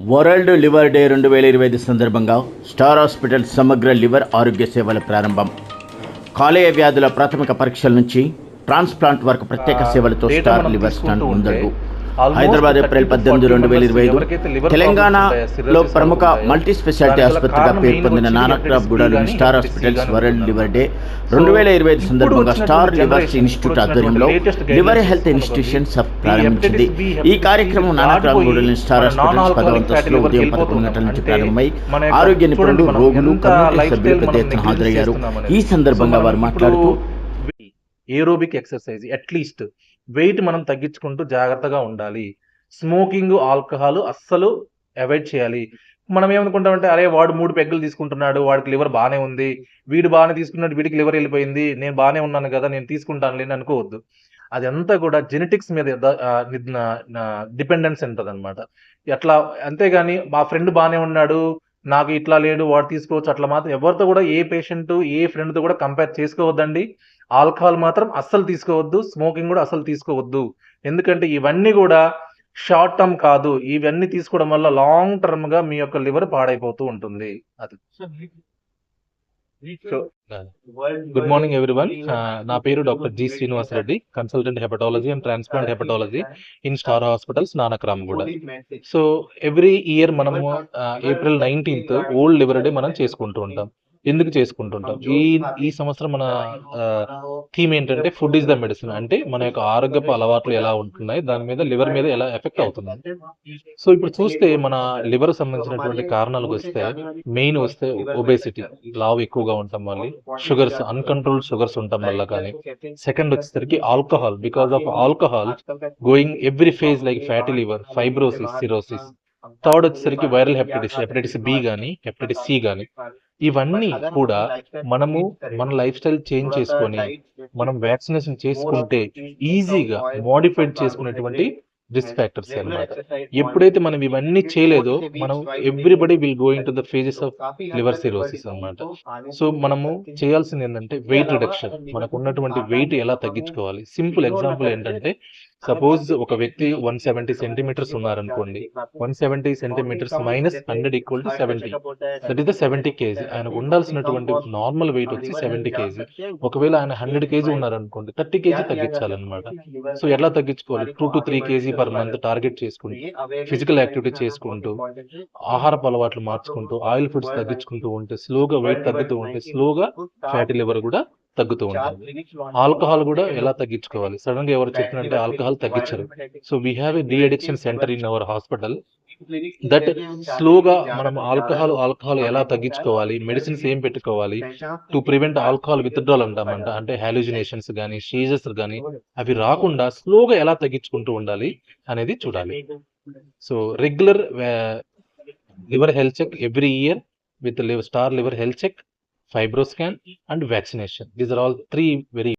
World liver day రెండు వేల ఇరవై ఐదు సందర్భంగా స్టార్ హాస్పిటల్ సమగ్ర లివర్ ఆరోగ్య సేవల ప్రారంభం. కాలేయ వ్యాధుల ప్రాథమిక పరీక్షల నుంచి ట్రాన్స్ప్లాంట్ వరకు ప్రత్యేక సేవలతో స్టార్ లివర్ స్టాండ్ ముందడుగు. హైదరాబాద్ 30 ఏప్రిల్ పద్దెనిమిది 40 రెండు వేల ఇరవై ఐదు తెలంగాణలో ప్రముఖ మల్టీ స్పెషాలిటీ ఆసుపత్రిగా పేరు పొందిన నానక్రాబ్ గానీ, star hospitals world. Liver day రెండు వేల ఇరవై ఐదు సందర్భంగా స్టార్ లివర్ ఇన్స్టిట్యూట్ ఆధ్వర్యంలో లివర్ హెల్త్ తీసుకున్న ఇన్స్టిట్యూషన్ కొద్దీ ప్రారంభించింది ఈ కార్యక్రమం నానక్రాబ్ గూడలోని స్టార్ హాస్పిటల్స్ పదవ non-alcoholic fatty అంతస్తులో liver ఉదయం. పదకొండు గంటల నుంచి ప్రారంభమై ఆరోగ్య నిపుణులు రోగులు కమ్యూనిటీ సభ్యులు పెద్ద ఎత్తున హాజరయ్యారు. ఈ సందర్భంగా వారు మాట్లాడుతూ ఏరోబిక్ ఎక్సర్సైజ్ అట్లీస్ట్ వెయిట్ మనం తగ్గించుకుంటూ జాగ్రత్తగా ఉండాలి. స్మోకింగ్ ఆల్కహాల్ అస్సలు అవాయిడ్ చేయాలి. మనం ఏమనుకుంటామంటే అరే వాడు మూడు పెగ్గులు తీసుకుంటున్నాడు వాడికి లివర్ బాగానే ఉంది వీడు బాగానే తీసుకున్నాడు వీడికి లివర్ వెళ్ళిపోయింది నేను బాగానే ఉన్నాను కదా నేను తీసుకుంటాను లేని అనుకోవద్దు. అదంతా కూడా జెనెటిక్స్ మీద డిపెండెన్స్ ఉంటుంది అనమాట ఎట్లా అంతేగాని మా ఫ్రెండ్ బాగానే ఉన్నాడు నాకు ఇట్లా లేడు వాడు తీసుకోవచ్చు అట్లా మాత్రం ఎవరితో కూడా ఏ పేషెంట్ ఏ ఫ్రెండ్తో కూడా కంపేర్ చేసుకోవద్దండి. ఆల్కహాల్ మాత్రం అస్సలు తీసుకోవద్దు స్మోకింగ్ కూడా అస్సలు తీసుకోవద్దు. ఎందుకంటే ఇవన్నీ కూడా షార్ట్ టర్మ్ కాదు. ఇవన్నీ తీసుకోవడం వల్ల లాంగ్ టర్మ్గా మీ యొక్క లివర్ పాడైపోతూ ఉంటుంది. అది. గుడ్ మార్నింగ్ ఎవ్రీవన్ నా పేరు doctor G Srinivas Reddy consultant hepatology and transplant hepatology in star hospitals Nanakram కూడా సో ఎవ్రీ ఇయర్ మనము April nineteenth world liver day మనం చేసుకుంటూ ఉంటాం. ఎందుకు చేసుకుంటుంటాం? ఈ ఈ సంవత్సరం మన థీమ్ ఏంటంటే ఫుడ్ ఇస్ ద మెడిసిన్. అంటే మన యొక్క ఆరోగ్యపు అలవాట్లు ఎలా ఉంటున్నాయి? దాని మీద లివర్ మీద ఎలా ఎఫెక్ట్ అవుతుంది? సో ఇప్పుడు చూస్తే మన లివర్ సంబంధించినటువంటి కారణాలకు వస్తే మెయిన్ వస్తే ఒబేసిటీ. లావ్ ఎక్కువగా ఉండటం వల్ల షుగర్స్ అన్కంట్రోల్ షుగర్స్ ఉండటం వల్ల కానీ సెకండ్ వచ్చేసరికి alcohol because of alcohol going every phase like fatty liver fibrosis cirrhosis. Third వచ్చేసరికి వైరల్ హెపటైటిస్ హెపటైటిస్ బి కానీ హెపటైటిస్ సి కానీ ఇవన్నీ కూడా మనము మన లైఫ్ స్టైల్ చేంజ్ చేసుకొని మనం వ్యాక్సినేషన్ చేసుకుంటే ఈజీగా మోడిఫైడ్ చేసుకునేటువంటి రిస్క్ ఫ్యాక్టర్స్ అన్నమాట. ఎప్పుడైతే మనం ఇవన్నీ చేయలేదో మనం everybody will going to the phases of liver cirrhosis అన్నమాట. సో మనము చేయాల్సింది ఏంటంటే వెయిట్ రిడక్షన్ మనకు ఉన్నటువంటి వెయిట్ ఎలా తగ్గించుకోవాలి? సింపుల్ ఎగ్జాంపుల్ ఏంటంటే సపోజ్ ఒక వ్యక్తి వన్ సెవెంటీ సెంటీమీటర్స్ ఉన్నారనుకోండి. One seventy centimeters minus hundred equal to seventy that is the seventy KG ఆయన ఉండాల్సినటువంటి నార్మల్ వెయిట్ వచ్చి సెవెంటీ కేజీ ఒకవేళ ఆయన హండ్రెడ్ కేజీ ఉన్నారనుకోండి థర్టీ కేజీ తగ్గించాలన్నమాట. సో ఎలా తగ్గించుకోవాలి? Two to three KG per month target చేసుకుంటూ ఫిజికల్ యాక్టివిటీ చేసుకుంటూ ఆహారపు అలవాట్లు మార్చుకుంటూ ఆయిల్ ఫుడ్స్ తగ్గించుకుంటూ ఉంటే స్లోగా వెయిట్ తగ్గుతూ ఉంటే స్లోగా ఫ్యాటీ లివర్ కూడా తగ్గుతూ ఉంటుంది. ఆల్కహాల్ కూడా ఎలా తగ్గించుకోవాలి? సడన్గా ఎవరు చెప్పినంటే alcohol తగ్గించరు. So we have a d addiction center in our hospital that స్లోగా మనం ఆల్కహాల్ ఆల్కహాల్ ఎలా తగ్గించుకోవాలి? మెడిసిన్స్ ఏం పెట్టుకోవాలి? టు ప్రివెంట్ ఆల్కహాల్ విత్డ్రాల్ అంటామంట అంటే హాలుజినేషన్స్ కానీ సీజర్స్ కానీ అవి రాకుండా స్లోగా ఎలా తగ్గించుకుంటూ ఉండాలి అనేది చూడాలి. So regular liver health check every year with star liver health check fibroscan and vaccination. These are all three very